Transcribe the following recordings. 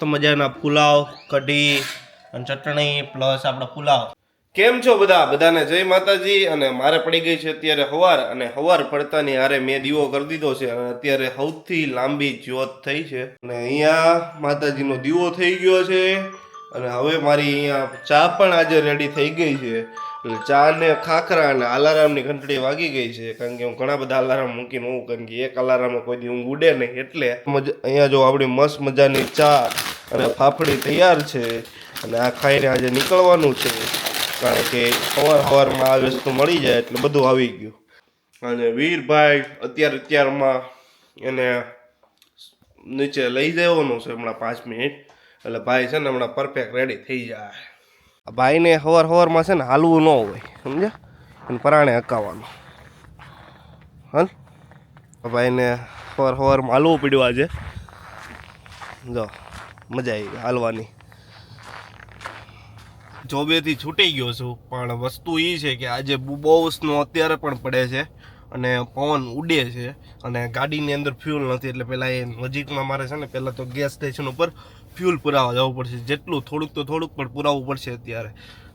તો મજાના પુલાવ, કઢી અને ચટણી પ્લસ આપણો પુલાવ. કેમ છો બધા? બધાને જય માતાજી અને મારે પડી ગઈ છે અત્યારે હવાર અને હવાર પડતાની હારે મેં દીવો કરી દીધો છે અને અત્યારે સૌથી લાંબી જ્યોત થઈ છે. અને અહીંયા માતાજીનો દીવો થઈ ગયો છે અને હવે મારી અહીંયા ચા પણ આજે રેડી થઈ ગઈ છે. એટલે ચા ને ખાખરા અને અલારામની ઘંટડી વાગી ગઈ છે કારણ કે હું ઘણા બધા અલારામ મૂકીને હું કારણ કે એક અલારામ કોઈ દી ઊંઘ ઉડે નહીં એટલે અહીંયા જો આપણી મસ્ત મજાની ચા અને ફાફડી તૈયાર છે અને આ ખાઈને આજે નીકળવાનું છે. કારણ કે સવાર સવારમાં આ વસ્તુ મળી જાય એટલે બધું આવી ગયું. અને વીરભાઈ અત્યારે અત્યારમાં એને નીચે લઈ જવાનું છે હમણાં પાંચ મિનિટ. એટલે ભાઈ છે ને હમણાં પરફેક્ટ રેડી થઈ જાય. ભાઈને સવાર સવારમાં છે ને હાલવું ન હોય, સમજ્યા? અને પરાણે હકાવવાનું હાલ ભાઈને સવાર સવારમાં હાલવું પડ્યું આજે. જો. મજા આવી હાલવાની. જોબેથી છૂટી ગયો છું, પણ વસ્તુ એ છે કે આજે બહુ સ્નો અત્યારે પણ પડે છે અને પવન ઉડે છે અને ગાડીની અંદર ફ્યુલ નથી, એટલે પહેલાં એ નજીકમાં મારે છે ને પહેલાં તો ગેસ સ્ટેશન ઉપર ફ્યુલ પુરાવા જવું પડશે. જેટલું થોડુંક તો થોડુંક, પણ પુરાવવું પડશે અત્યારે.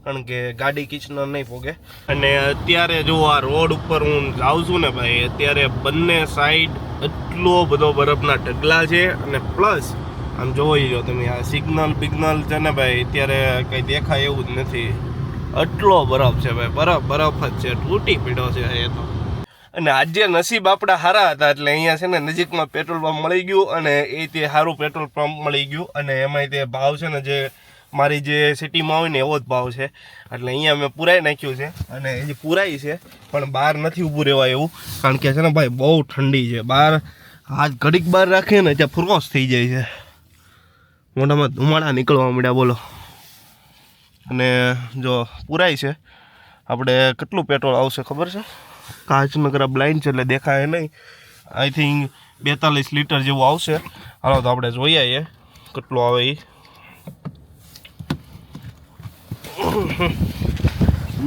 કારણ કે ગાડી કિચન નહીં પોગે. અને અત્યારે જો આ રોડ ઉપર હું જાઉં છું ને ભાઈ, અત્યારે બંને સાઈડ એટલો બધો બરફના ઢગલા છે અને પ્લસ આમ જોઈ લો તમે, આ સિગ્નલ બિગ્નલ છે ને ભાઈ, અત્યારે કંઈ દેખાય એવું જ નથી. એટલો બરફ છે ભાઈ, બરફ બરફ જ છે, તૂટી પીડ્યો છે એ તો. અને આજે નસીબ આપણા સારા હતા, એટલે અહીંયા છે ને નજીકમાં પેટ્રોલ પંપ મળી ગયું અને એ તે સારું પેટ્રોલ પંપ મળી ગયું અને એમાંય તે ભાવ છે ને જે મારી જે સિટીમાં હોય ને એવો જ ભાવ છે. એટલે અહીંયા મેં પુરાઈ નાખ્યું છે અને એ જે પુરાઈ છે, પણ બહાર નથી ઊભું રહેવાય એવું, કારણ કે છે ને ભાઈ બહુ ઠંડી છે. બહાર હાથ ઘડીક બહાર રાખીએ ને ત્યાં ફુરકોશ થઈ જાય છે. મોઢામાં ધુમાડા નીકળવા મળ્યા બોલો. અને જો પૂરાય છે, આપણે કેટલું પેટ્રોલ આવશે ખબર છે? કાચનગર બ્લાઇન્ડ છે એટલે દેખાય નહીં. આઈ થિંક બેતાલીસ લીટર જેવું આવશે. હાલો તો આપણે જોઈ આવીએ કેટલું આવે એ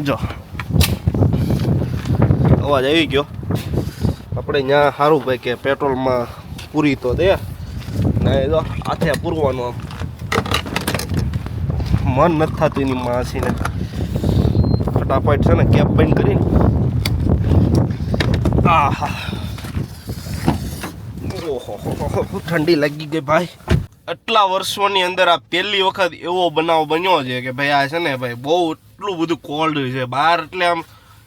જો. અવાજ આવી ગયો. આપણે ત્યાં સારું ભાઈ કે પેટ્રોલમાં પૂરી તો દે. ને જો હાથે પૂરવાનું આમ. મન નથી થતું એની માસીને ફટાફટ છે ને, કેપ બંધ કરી આહા. ઓહો ઠંડી લાગી ગઈ ભાઈ. આટલા વર્ષોની અંદર આ પહેલી વખત એવો બનાવ બન્યો છે કે ભાઈ આ છે ને ભાઈ બહુ એટલું બધું કોલ્ડ છે. બહાર એટલે આમ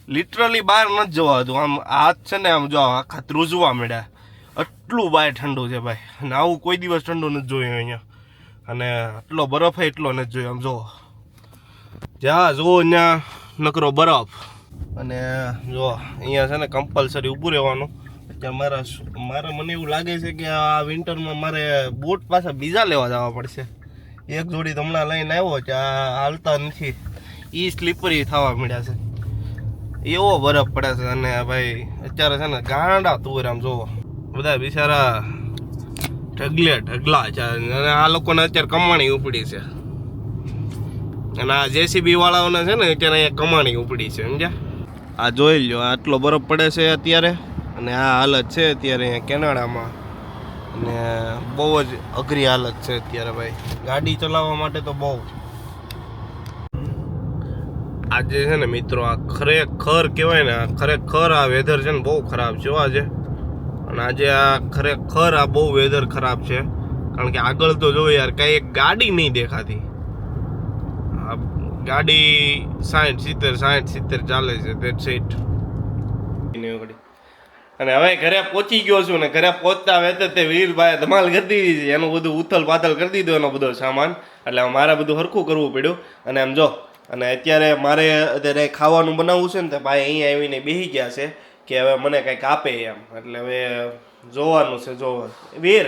લિટરલી બહાર નથી જવાતું આમ હાથ છે ને આમ જો આખા ધ્રુજવા મળ્યા એટલું બાય ઠંડુ છે ભાઈ. અને આવું કોઈ દિવસ ઠંડુ નથી જોયું અહીંયા. અને આટલો બરફ એટલો નથી જોયો, આમ જો જ્યાં જુઓ ત્યાં નકરો બરફ. અને જો અહીંયા છે ને કમ્પલસરી ઊભું રહેવાનું. અત્યારે મારા મારે મને એવું લાગે છે કે આ વિન્ટરમાં મારે બૂટ પાછા બીજા લેવા જવા પડશે. એક જોડી હમણાં લઈને આવ્યો કે આ હાલતા નથી. એ સ્લીપરી થવા મળ્યા છે. એવો બરફ પડે છે અને ભાઈ, અત્યારે છે ને ગાંડા તુર આમ જોવો બધા બિચારા ઢગલે ઢગલા છે. અને આ લોકોને અત્યારે કમાણી ઉપડી છે. અને આ જેસીબી વાળાઓને છે ને અત્યારે અહીંયા કમાણી ઉપડી છે, સમજ્યા? આ જોઈ લો આટલો બરફ પડે છે અત્યારે. અને આ હાલત છે અત્યારે અહીંયા કેનેડામાં. અને બહુ જ અઘરી હાલત છે અત્યારે ભાઈ. ગાડી ચલાવવા માટે તો બહુ. આજે છે ને મિત્રો આ ખરેખર કહેવાય ને ખરેખર આ વેધર છે ને બહુ ખરાબ. છે? આજે અને આજે આ ખરેખર આ બહુ વેધર ખરાબ છે. કારણ કે આગળ તો જો યાર, કાંઈ એક ગાડી નહીં દેખાતી. આ ગાડી સાઠ સિત્તેર સાઠ સિત્તેર ચાલે છે દેટ સીટ અને હવે ઘરે પહોંચી ગયો છું ને, ઘરે પહોંચતા વેતે તે વીરભાઈ ધમાલ કરી દીધી છે. એનું બધું ઉથલ પાથલ કરી દીધું એનો બધો સામાન. એટલે મારે બધું હરખું કરવું પડ્યું. અને એમ જો, અને અત્યારે મારે અત્યારે ખાવાનું બનાવવું છે ને, તો ભાઈ અહીંયા આવીને બેસી ગયા છે. કે હવે મને કંઈક આપે એમ. એટલે હવે જોવાનું છે જોવા વીર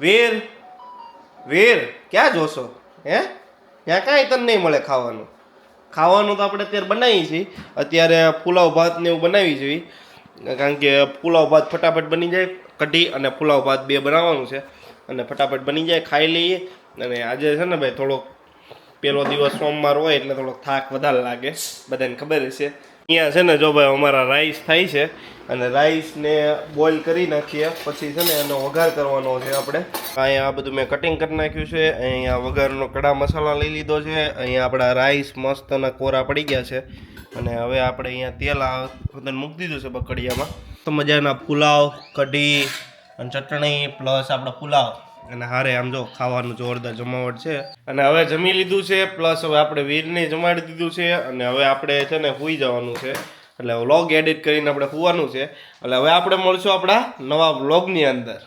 વીર વીર, ક્યાં જોશો? હે? ત્યાં કાંઈ તને નહીં મળે ખાવાનું. ખાવાનું તો આપણે અત્યારે બનાવીએ છીએ. અત્યારે પુલાવ ભાત ને એવું બનાવી જોઈએ કારણ કે પુલાવ ભાત ફટાફટ બની જાય, કઢી અને પુલાવ ભાત બે બનાવવાનું છે. અને ફટાફટ બની જાય, ખાઈ લઈએ. અને આજે છે ને ભાઈ થોડોક પહેલો દિવસ સોમવાર હોય એટલે થોડોક થાક વધારે લાગે. બધાને ખબર હશે. અહીંયા છે ને જો ભાઈ અમારા રાઈસ થાય છે અને રાઈસને બોઇલ કરી નાખીએ. પછી છે ને એનો વઘાર કરવાનો છે આપણે. અહીંયા આ બધું મેં કટિંગ કરી નાખ્યું છે. અહીંયા વઘારનો કડા મસાલા લઈ લીધો છે. અહીંયા આપણા રાઈસ મસ્તના કોરા પડી ગયા છે. અને હવે આપણે અહીંયા તેલ આ મૂકી દીધું છે બકડિયામાં. તો મજાના પુલાવ, કઢી અને ચટણી પ્લસ આપણો પુલાવ. અને હારે આમ જો ખાવાનું જોરદાર જમાવટ છે. અને હવે જમી લીધું છે, પ્લસ હવે આપણે વીરને જમાડી દીધું છે અને હવે આપણે છે ને સૂઈ જવાનું છે. એટલે વ્લોગ એડિટ કરીને આપણે સુવાનું છે. એટલે હવે આપણે મળશું આપણા નવા વ્લોગની અંદર.